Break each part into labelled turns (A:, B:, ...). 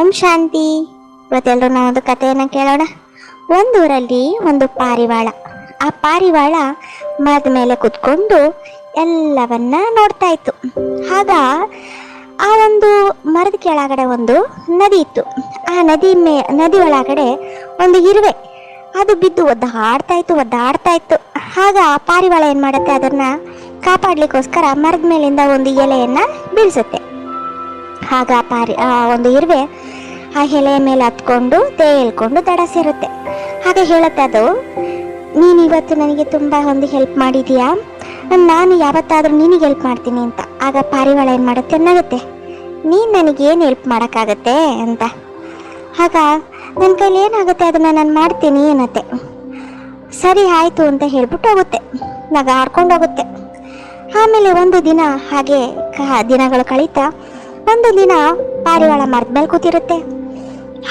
A: ಓಂ ಶಾಂತಿ. ಇವತ್ತೆಲ್ಲರೂ ನಾವು ಒಂದು ಕಥೆಯನ್ನು ಕೇಳೋಣ. ಒಂದೂರಲ್ಲಿ ಒಂದು ಪಾರಿವಾಳ. ಆ ಪಾರಿವಾಳ ಮರದ ಮೇಲೆ ಕುತ್ಕೊಂಡು ಎಲ್ಲವನ್ನ ನೋಡ್ತಾ ಇತ್ತು. ಆಗ ಆ ಒಂದು ಮರದ ಕೆಳಗಡೆ ಒಂದು ನದಿ ಇತ್ತು. ಆ ನದಿ ಮೇ, ನದಿ ಒಳಗಡೆ ಒಂದು ಇರುವೆ. ಅದು ಬಿದ್ದು ಒದ್ದಾಡ್ತಾ ಇತ್ತು ಒದ್ದಾಡ್ತಾ ಇತ್ತು. ಆಗ ಆ ಪಾರಿವಾಳ ಏನು ಮಾಡುತ್ತೆ? ಅದನ್ನ ಕಾಪಾಡಲಿಕ್ಕೋಸ್ಕರ ಮರದ ಮೇಲಿಂದ ಒಂದು ಎಲೆಯನ್ನ ಬೀಳ್ಸುತ್ತೆ. ಆಗ ಪಾರಿ ಒಂದು ಇರುವೆ ಆ ಎಲೆಯ ಮೇಲೆ ಹತ್ಕೊಂಡು ತೇಲ್ಕೊಂಡು ದಡ ಸೇರುತ್ತೆ ಆಗ ಹೇಳುತ್ತೆ ಅದು, ನೀನು ಇವತ್ತು ನನಗೆ ತುಂಬ ಒಂದು ಹೆಲ್ಪ್ ಮಾಡಿದೀಯಾ? ನಾನು ಯಾವತ್ತಾದರೂ ನಿನಗೆ ಹೆಲ್ಪ್ ಮಾಡ್ತೀನಿ ಅಂತ. ಆಗ ಪಾರಿವಾಳ ಏನು ಮಾಡುತ್ತೆ? ನಗುತ್ತೆ. ನೀನು ನನಗೇನು ಹೆಲ್ಪ್ ಮಾಡೋಕ್ಕಾಗತ್ತೆ? ಅಂತ. ಆಗ ನನ್ನ ಕೈಲಿ ಏನಾಗುತ್ತೆ? ಅದನ್ನು ನಾನು ಮಾಡ್ತೀನಿ, ಅನ್ನತ್ತೆ. ಸರಿ, ಆಯಿತು, ಅಂತ ಹೇಳ್ಬಿಟ್ಟು ಹೋಗುತ್ತೆ. ನಗ ಆಡ್ಕೊಂಡು ಹೋಗುತ್ತೆ. ಆಮೇಲೆ ಒಂದು ದಿನ ಹಾಗೆ ದಿನಗಳು ಕಳೀತಾ ಒಂದು ದಿನ ಪಾರಿವಾಳ ಮರದ ಮೇಲೆ ಕೂತಿರುತ್ತೆ.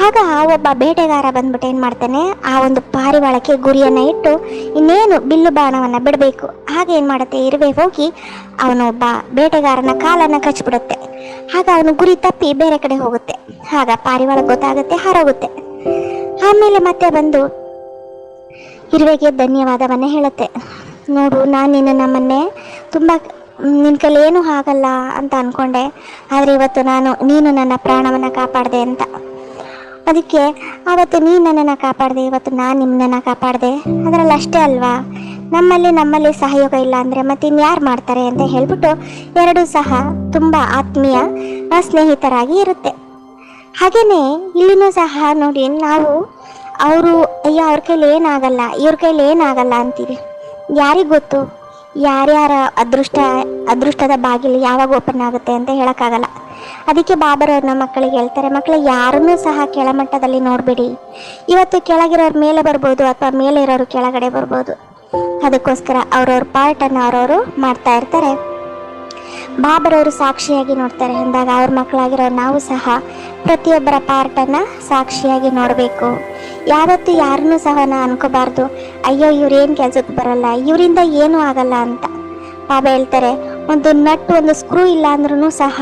A: ಆಗ ಒಬ್ಬ ಬೇಟೆಗಾರ ಬಂದ್ಬಿಟ್ಟು ಏನು ಮಾಡ್ತಾನೆ, ಆ ಒಂದು ಪಾರಿವಾಳಕ್ಕೆ ಗುರಿಯನ್ನು ಇಟ್ಟು ಇನ್ನೇನು ಬಿಲ್ಲು ಬಾಣವನ್ನು ಬಿಡಬೇಕು. ಹಾಗೆ ಏನು ಮಾಡುತ್ತೆ, ಇರುವೆ ಹೋಗಿ ಅವನೊಬ್ಬ ಬೇಟೆಗಾರನ ಕಾಲನ್ನು ಕಚ್ಚಿಬಿಡುತ್ತೆ ಆಗ ಅವನು ಗುರಿ ತಪ್ಪಿ ಬೇರೆ ಕಡೆ ಹೋಗುತ್ತೆ. ಆಗ ಪಾರಿವಾಳ ಗೊತ್ತಾಗುತ್ತೆ, ಹಾರೋಗುತ್ತೆ. ಆಮೇಲೆ ಮತ್ತೆ ಬಂದು ಇರುವೆಗೆ ಧನ್ಯವಾದವನ್ನೇ ಹೇಳುತ್ತೆ. ನೋಡು, ನಾನು ನಿನ್ನ ನಮ್ಮನ್ನೇ ತುಂಬ ನಿನ್ನ ಕೈಲಿ ಏನೂ ಆಗಲ್ಲ ಅಂತ ಅಂದ್ಕೊಂಡೆ ಆದರೆ ಇವತ್ತು ನಾನು, ನೀನು ನನ್ನ ಪ್ರಾಣವನ್ನು ಕಾಪಾಡಿದೆ ಅಂತ. ಅದಕ್ಕೆ ಆವತ್ತು ನೀನು ನನ್ನನ್ನು ಕಾಪಾಡಿದೆ, ಇವತ್ತು ನಾನು ನಿಮ್ಮನ್ನ ಕಾಪಾಡಿದೆ. ಅದರಲ್ಲಿ ಅಷ್ಟೇ ಅಲ್ವಾ? ನಮ್ಮಲ್ಲಿ ನಮ್ಮಲ್ಲಿ ಸಹಯೋಗ ಇಲ್ಲ ಅಂದರೆ ಮತ್ತೆ ಇನ್ಯಾರು ಮಾಡ್ತಾರೆ ಅಂತ ಹೇಳ್ಬಿಟ್ಟು ಎರಡೂ ಸಹ ತುಂಬ ಆತ್ಮೀಯ ಸ್ನೇಹಿತರಾಗಿ ಇರುತ್ತೆ. ಹಾಗೆಯೇ ಇಲ್ಲಿನೂ ಸಹ ನೋಡಿ, ನಾವು ಅವರು, ಅಯ್ಯೋ, ಅವ್ರ ಕೈಲಿ ಏನಾಗಲ್ಲ ಇವ್ರ ಕೈಲಿ ಏನಾಗಲ್ಲ ಅಂತೀವಿ. ಯಾರಿಗೆ ಗೊತ್ತು? ಯಾರ್ಯಾರ ಅದೃಷ್ಟ, ಅದೃಷ್ಟದ ಬಾಗಿಲು ಯಾವಾಗ ಓಪನ್ ಆಗುತ್ತೆ ಅಂತ ಹೇಳೋಕ್ಕಾಗಲ್ಲ. ಅದಕ್ಕೆ ಬಾಬರವ್ರನ್ನ ಮಕ್ಕಳಿಗೆ ಹೇಳ್ತಾರೆ ಮಕ್ಕಳು ಯಾರನ್ನೂ ಸಹ ಕೆಳಮಟ್ಟದಲ್ಲಿ ನೋಡಬೇಡಿ. ಇವತ್ತು ಕೆಳಗಿರೋರು ಮೇಲೆ ಬರ್ಬೋದು ಅಥವಾ ಮೇಲೆ ಇರೋರು ಕೆಳಗಡೆ ಬರ್ಬೋದು. ಅದಕ್ಕೋಸ್ಕರ ಅವ್ರವ್ರ ಪಾರ್ಟನ್ನು ಅವ್ರವರು ಮಾಡ್ತಾ ಇರ್ತಾರೆ. ಬಾಬರವರು ಸಾಕ್ಷಿಯಾಗಿ ನೋಡ್ತಾರೆ. ಅಂದಾಗ ಅವ್ರ ಮಕ್ಕಳಾಗಿರೋ ನಾವು ಸಹ ಪ್ರತಿಯೊಬ್ಬರ ಪಾರ್ಟನ್ನು ಸಾಕ್ಷಿಯಾಗಿ ನೋಡಬೇಕು. ಯಾವತ್ತೂ ಯಾರನ್ನೂ ಸಹ ನಾ ಅನ್ಕೋಬಾರ್ದು. ಅಯ್ಯೋ ಇವ್ರೇನು ಕೆಲಸಕ್ಕೆ ಬರಲ್ಲ, ಇವರಿಂದ ಏನೂ ಆಗಲ್ಲ ಅಂತ. ಬಾಬಾ ಹೇಳ್ತಾರೆ, ಒಂದು ನಟ್ ಒಂದು ಸ್ಕ್ರೂ ಇಲ್ಲ ಅಂದ್ರೂ ಸಹ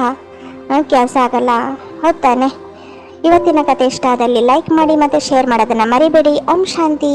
A: ಕೆಲಸ ಆಗಲ್ಲ. ಹೌದ್ ತಾನೆ ಇವತ್ತಿನ ಕತೆ ಇಷ್ಟ ಆದಲ್ಲಿ ಲೈಕ್ ಮಾಡಿ ಮತ್ತು ಶೇರ್ ಮಾಡೋದನ್ನು ಮರಿಬೇಡಿ. ಓಂ ಶಾಂತಿ.